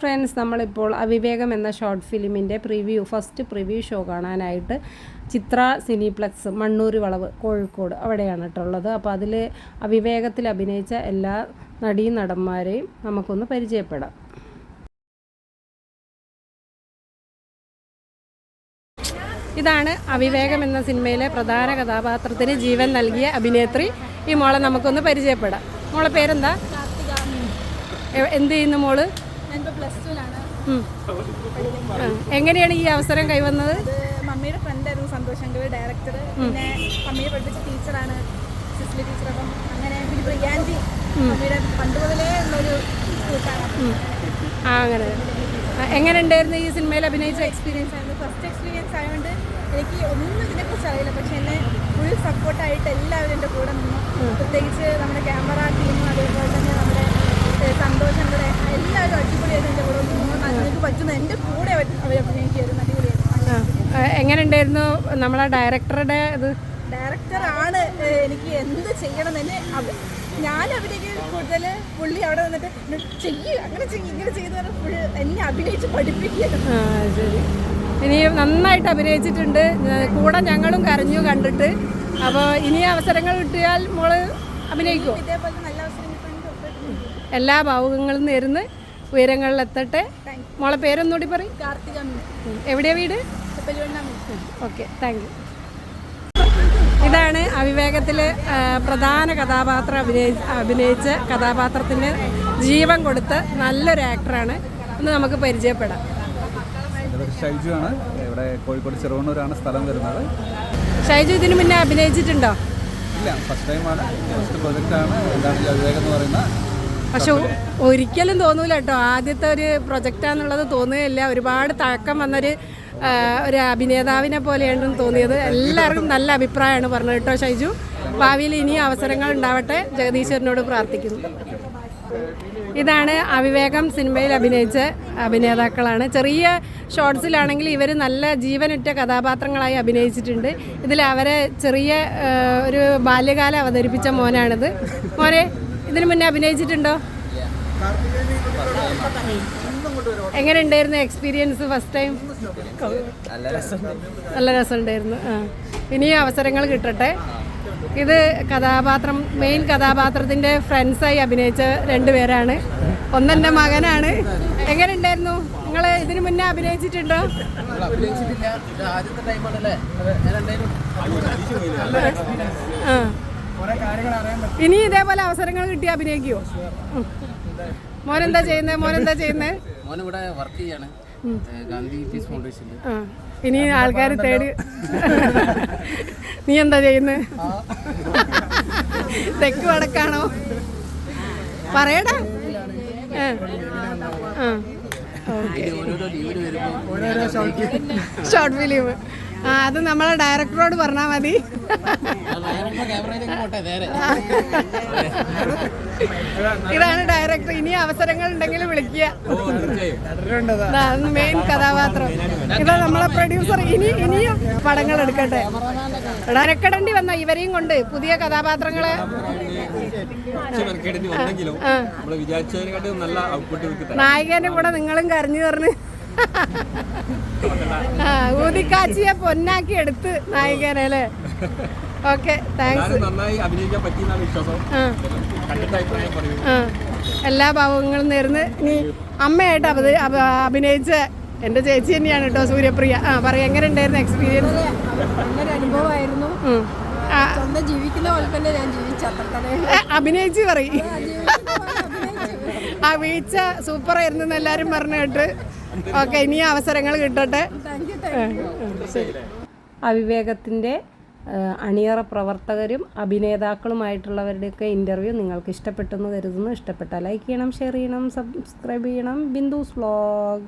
Friends നമ്മളിപ്പോൾ അവിവേകം എന്ന ഷോർട്ട് ഫിലിമിന്റെ പ്രിവ്യൂ ഫസ്റ്റ് പ്രിവ്യൂ ഷോ കാണാനായിട്ട് ചിത്ര സിനിപ്ലക്സ് മണ്ണൂർ വളവ് കോഴിക്കോട് അവിടെയാണ് കേട്ടുള്ളത് അപ്പോൾ അതിൽ അവിവേകത്തിൽ അഭിനയിച്ച എല്ലാ നടീ നടന്മാരെയും നമുക്കൊന്ന് പരിചയപ്പെടാം. ഇതാണ് അവിവേകം എന്ന സിനിമയിലെ പ്രധാന കഥാപാത്രത്തിന് ജീവൻ നൽകിയ അഭിനേത്രി. ഈ മോളെ നമുക്കൊന്ന് പരിചയപ്പെടാം. മോളെ പേരെന്താ? എന്ത് ചെയ്യുന്നു മോൾ? എങ്ങനെയാണ് ഈ അവസരം കൈവന്നത്? മമ്മിയുടെ ഫ്രണ്ടായിരുന്നു സന്തോഷ് അങ്കിൾ ഡയറക്ടർ പിന്നെ മമ്മിയെ പഠിപ്പിച്ച ടീച്ചറാണ് സിസ്ലി ടീച്ചർ അപ്പം അങ്ങനെ പിന്നെ പ്രിയാന്റി മമ്മിയുടെ പണ്ട് മുതലേ ഉള്ളൊരു അങ്ങനെ. എങ്ങനെ ഉണ്ടായിരുന്നു ഈ സിനിമയിൽ അഭിനയിച്ച എക്സ്പീരിയൻസ് ആയിരുന്നു ഫസ്റ്റ് എക്സ്പീരിയൻസ് ആയതുകൊണ്ട് എനിക്ക് ഒന്നും ഇതിനെക്കുറിച്ച് അറിയില്ല. പക്ഷെ എന്നെ ഫുൾ സപ്പോർട്ടായിട്ട് എല്ലാവരും എന്റെ കൂടെ നിന്നു. പ്രത്യേകിച്ച് നമ്മുടെ ക്യാമറ ടീമും അതേപോലെ തന്നെ നമ്മുടെ ഏഹ്, സന്തോഷ് അങ്കിളെ എല്ലാവരും അടിപൊളിയായിട്ട് എന്റെ കൂടെ നിന്നു എനിക്ക് പറ്റുന്ന എന്റെ കൂടെ അവർ അവർ അഭിനയിക്കുമായിരുന്നു അടിപൊളിയായിരുന്നു എങ്ങനെ ഉണ്ടായിരുന്നു നമ്മളെ ഡയറക്ടറുടെ ഇത്? ഡയറക്ടറാണ് എനിക്ക് എന്ത് ചെയ്യണം എന്ന് ഞാൻ അവിടേക്ക് കൂടുതൽ പുള്ളി അവിടെ വന്നിട്ട് ചെയ്യ് അങ്ങനെ ചെയ്യ് ഇങ്ങനെ ചെയ്ത് ഫുൾ എന്നെ അഭിനയിച്ച് പഠിപ്പിക്കുക ശരി. ഇനി നന്നായിട്ട് അഭിനയിച്ചിട്ടുണ്ട്. കൂടെ ഞങ്ങളും കരഞ്ഞു കണ്ടിട്ട്. അപ്പോൾ ഇനി അവസരങ്ങൾ കിട്ടിയാൽ മോൾ അഭിനയിക്കും? ഇതേപോലെ നല്ല അവസരങ്ങൾ കിട്ടുന്നുണ്ട് എല്ലാ ഭാവുകങ്ങളും നേരുന്ന്. ഉയരങ്ങളിലെത്തട്ടെ മോളെ പേരൊന്നുകൂടി പറയും. കാർത്തിക എവിടെയാ വീട്? ഓക്കെ താങ്ക് യു ഇതാണ് അവിവേകത്തിലെ പ്രധാന കഥാപാത്രം അഭിനയി അഭിനയിച്ച കഥാപാത്രത്തിന് ജീവൻ കൊടുത്ത് നല്ലൊരു ആക്ടറാണ് ഒന്ന് നമുക്ക് പരിചയപ്പെടാം. ഷൈജു ആണ് ഇവിടെ കോഴിക്കോട് ചെറുവണ്ണൂരാണ് സ്ഥലം വരുന്നത്. ഷൈജു ഇതിനു മുന്നേ അഭിനയിച്ചിട്ടുണ്ടോ? ഇല്ല ഫസ്റ്റ് ടൈമാണ് ഫസ്റ്റ് പ്രൊജക്റ്റാണ് എന്താണ് അവിവേകം എന്ന് പറയുന്നത് പക്ഷെ ഒരിക്കലും തോന്നൂല കേട്ടോ. ആദ്യത്തെ ഒരു പ്രൊജക്റ്റാന്നുള്ളത് തോന്നുകയില്ല. ഒരുപാട് തഴക്കം വന്നൊരു ഒരു അഭിനേതാവിനെ പോലെയാണ് തോന്നിയത്. എല്ലാവർക്കും നല്ല അഭിപ്രായമാണ് പറഞ്ഞത് കേട്ടോ ഷൈജു. ഭാവിയിൽ ഇനി അവസരങ്ങൾ ഉണ്ടാവട്ടെ. ജഗദീശ്വരനോട് പ്രാർത്ഥിക്കുന്നു. ഇതാണ് അവിവേകം സിനിമയിൽ അഭിനയിച്ച അഭിനേതാക്കളാണ്. ചെറിയ ഷോർട്സിലാണെങ്കിൽ ഇവർ നല്ല ജീവനുറ്റ കഥാപാത്രങ്ങളായി അഭിനയിച്ചിട്ടുണ്ട്. ഇതിൽ അവരെ ചെറിയ ഒരു ബാല്യകാലം അവതരിപ്പിച്ച മോനാണിത്. മോനെ ഇതിനു മുന്നേ അഭിനയിച്ചിട്ടുണ്ടോ? എങ്ങനെ ഉണ്ടായിരുന്നു എക്സ്പീരിയൻസ് ഫസ്റ്റ് ടൈം നല്ല രസമുണ്ടായിരുന്നു. ആ. ഇനിയും അവസരങ്ങൾ കിട്ടട്ടെ. ഇത് കഥാപാത്രം മെയിൻ കഥാപാത്രത്തിന്റെ ഫ്രണ്ട്സായി അഭിനയിച്ച രണ്ടുപേരാണ് ഒന്നെന്റെ മകനാണ്. എങ്ങനെ ഉണ്ടായിരുന്നു നിങ്ങൾ ഇതിനു മുന്നേ അഭിനയിച്ചിട്ടുണ്ടോ? ആ. ഇനി ഇതേപോലെ അവസരങ്ങൾ കിട്ടി അഭിനയിക്കുമോ മോനെന്താ ചെയ്യുന്നത് മോനെന്താ ചെയ്യുന്നത് മോനിവിടെ വർക്ക് ചെയ്യാണ്. ഗാന്ധി പീസ് ഫൗണ്ടേഷനിൽ ഇനി ആൾക്കാർ തേടി നീ എന്താ ചെയ്യുന്നത് തെക്ക് വടക്കാണോ? പറയടാ. ഷോർട്ട് ഫിലിം അത് നമ്മളെ ഡയറക്ടറോട് പറഞ്ഞാ മതി. ഇതാണ് ഡയറക്ടർ ഇനി അവസരങ്ങൾ ഉണ്ടെങ്കിൽ വിളിക്കുക. മെയിൻ കഥാപാത്രം. ഇതാ നമ്മളെ പ്രൊഡ്യൂസർ ഇനി ഇനിയും പടങ്ങൾ എടുക്കട്ടെ. ഡയറക്ടറേണ്ടി വന്ന? ഇവരെയും കൊണ്ട് പുതിയ കഥാപാത്രങ്ങളെ. നായകന്റെ കൂടെ നിങ്ങളും കരഞ്ഞു ആ ഊതിക്കാച്ചിയെ പൊന്നാക്കി എടുത്ത് നായികനെ അല്ലേ? ഓക്കെ താങ്ക്സ് എല്ലാ ഭാവങ്ങളും നേർന്ന് നീ അമ്മയായിട്ട് അവത് അഭിനയിച്ച എന്റെ ചേച്ചി തന്നെയാണ് കേട്ടോ സൂര്യപ്രിയ. ആ പറയാം എങ്ങനെ ഉണ്ടായിരുന്നു എക്സ്പീരിയൻസ് നല്ലൊരു അനുഭവമായിരുന്നു. സ്വന്തം ജീവിക്കുന്ന പോലെ തന്നെ ഞാൻ ജീവിച്ചു അഭിനയിച്ച് പറയും. ആ വീഴ്ച സൂപ്പറായിരുന്നു എന്ന് എല്ലാവരും പറഞ്ഞു കേട്ട്. ഓക്കെ ഇനി അവസരങ്ങൾ കിട്ടട്ടെ. അവിവേകത്തിന്റെ അണിയറ പ്രവർത്തകരും അഭിനേതാക്കളുമായിട്ടുള്ളവരുടെയൊക്കെ ഇന്റർവ്യൂ നിങ്ങൾക്ക് ഇഷ്ടപ്പെട്ടെന്ന് കരുതുന്നു. ഇഷ്ടപ്പെട്ടാൽ ലൈക്ക് ചെയ്യണം ഷെയർ ചെയ്യണം സബ്സ്ക്രൈബ് ചെയ്യണം. ബിന്ദുസ് വ്ളോഗ്